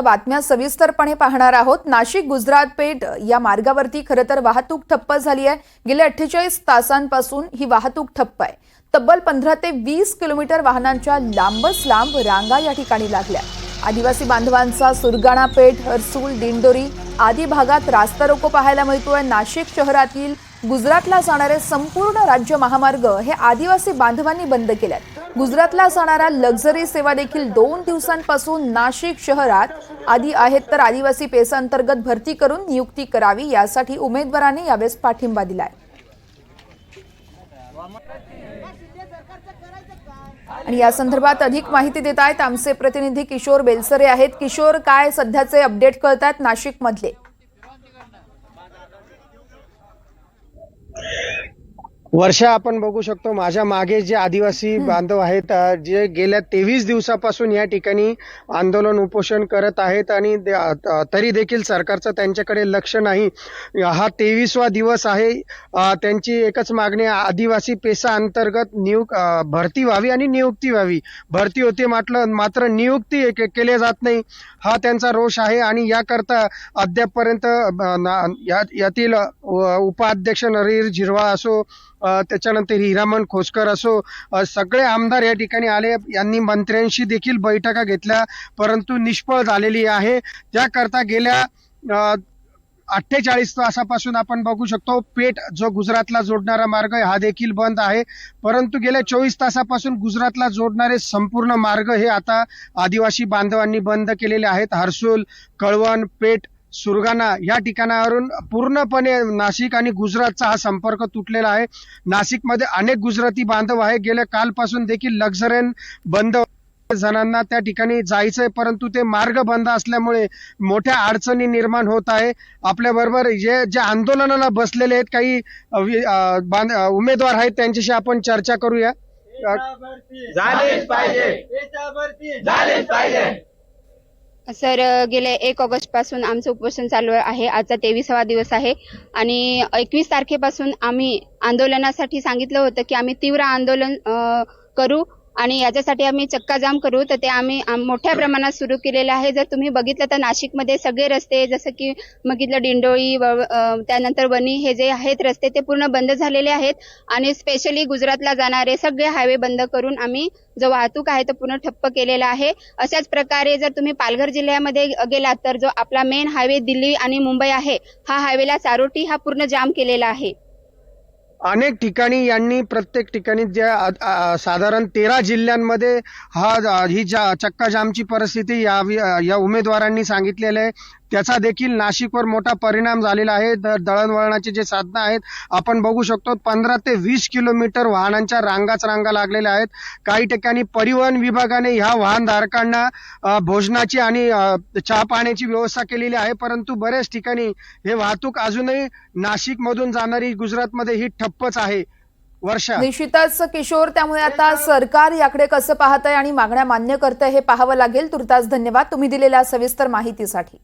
बातम्या सविस्तरपणे पाहणार आहोत. नाशिक गुजरात पेठ या मार्गावरती खरं तर वाहतूक ठप्प झाली आहे. गेल्या अठ्ठेचाळीस तासांपासून ही वाहतूक ठप्प आहे. तब्बल पंधरा ते वीस किलोमीटर वाहनांच्या लांबच लांब रांगा या ठिकाणी लागल्या. आदिवासी बांधवांचा सुरगाणा पेठ हरसूल दिंडोरी आदी भागात रास्ता रोको पाहायला मिळतोय. नाशिक शहरातील गुजरातला जाणारे संपूर्ण राज्य महामार्ग हे आदिवासी बांधवांनी बंद केल्यात. गुजरातला असणारा लक्झरी सेवा देखील दोन दिवसांपासून नाशिक शहरात आधी आहेत तर आदिवासी पेसांतर्गत भरती करून नियुक्ती करावी यासाठी उमेदवारांनी यावेळेस पाठिंबा दिलाय. आणि या संदर्भात अधिक माहिती देत आहेत आमचे प्रतिनिधी किशोर बेलसरे आहेत. किशोर काय सध्याचे अपडेट कळतात नाशिक मधले वर्षा आपण बघू शकतो माझ्या मागे जे आदिवासी बांधव आहेत जे गेल्या तेवीस दिवसापासून या ठिकाणी आंदोलन उपोषण करत आहेत आणि तरी देखील सरकारचं त्यांच्याकडे लक्ष नाही. हा तेवीसवा दिवस आहे. त्यांची एकच मागणी आदिवासी पेसा अंतर्गत नियुक अ, भरती व्हावी आणि नियुक्ती व्हावी. भरती होते म्हटलं मात्र नियुक्ती के- केल्या जात नाही. हा त्यांचा रोष आहे आणि याकरता अद्यापपर्यंत यातील उपाध्यक्ष नरहर झिरवाळ असो त्याच्यानंतर हिरामन खोसकर असो सगळे आमदार या ठिकाणी आले. यांनी मंत्र्यांशी देखील बैठका घेतल्या परंतु निष्फळ झालेली आहे. त्याकरता गेल्या अठ्ठेचाळीस तासापासून आपण बघू शकतो पेठ जो गुजरातला जोडणारा मार्ग आहे हा देखील बंद आहे. परंतु गेल्या चोवीस तासापासून गुजरातला जोडणारे संपूर्ण मार्ग हे आता आदिवासी बांधवांनी बंद केलेले आहेत. हर्सूल कळवण पेठ सुरगाणा या ठिकाणावरून पूर्णपणे नाशिक आणि गुजरातचा हा संपर्क तुटलेला आहे. नाशिकमध्ये अनेक गुजराती बांधव आहे गेल्या कालपासून देखील लक्झरेन बंद जणांना त्या ठिकाणी जायचंय परंतु ते मार्ग बंद असल्यामुळे मोठ्या अडचणी निर्माण होत आहे. आपल्या बरोबर जे जे आंदोलनाला बसलेले आहेत काही बांध- उमेदवार आहेत त्यांच्याशी आपण चर्चा करूया. पाहिजे. झालीच पाहिजे. सर गेले एक ऑगस्टपासून आमचं उपोषण चालू आहे. आजचा तेवीसावा दिवस आहे. आणि एकवीस तारखेपासून आम्ही आंदोलनासाठी सांगितलं होतं की आम्ही तीव्र आंदोलन करू. आणि याच्यासाठी आम्ही चक्काजाम करू. तर ते आम्ही आम- मोठ्या प्रमाणात सुरू केलेलं आहे. जर तुम्ही बघितलं तर नाशिकमध्ये सगळे रस्ते जसं की बघितलं डिंडोळी त्यानंतर वणी हे जे आहेत रस्ते ते पूर्ण बंद झालेले आहेत. आणि स्पेशली गुजरातला जाणारे सगळे हायवे बंद करून आम्ही जो वाहतूक आहे तो पूर्ण ठप्प केलेला आहे. अशाच प्रकारे जर तुम्ही पालघर जिल्ह्यामध्ये गेलात तर जो आपला मेन हायवे दिल्ली आणि मुंबई आहे हा हायवेला चारोटी हा पूर्ण जाम केलेला आहे. अनेक ठिकाणी यांनी प्रत्येक ठिकाणी ज्या साधारण तेरा जिल्ह्यांमध्ये हा ही जा चक्काजामची परिस्थिती या या उमेदवारांनी सांगितलेलं आहे. त्याचा देखील नाशिकवर मोठा परिणाम झालेला आहे. द- दळणवळणाचे जे साधनं आहेत आपण बघू शकतो पंधरा ते वीस किलोमीटर वाहनांच्या रांगाच रांगा लागलेल्या आहेत. काही ठिकाणी परिवहन विभागाने ह्या वाहनधारकांना भोजनाची आणि चहा पाण्याची व्यवस्था केलेली आहे. परंतु बऱ्याच ठिकाणी हे वाहतूक अजूनही नाशिकमधून जाणारी गुजरातमध्ये ही ठप्पच आहे. वर्षा. निश्चितच किशोर त्यामुळे आता सरकार याकडे कसं पाहत आहे आणि मागण्या मान्य करतंय हे पाहावं लागेल. तुर्तास धन्यवाद. तुम्ही दिलेल्या सविस्तर माहितीसाठी.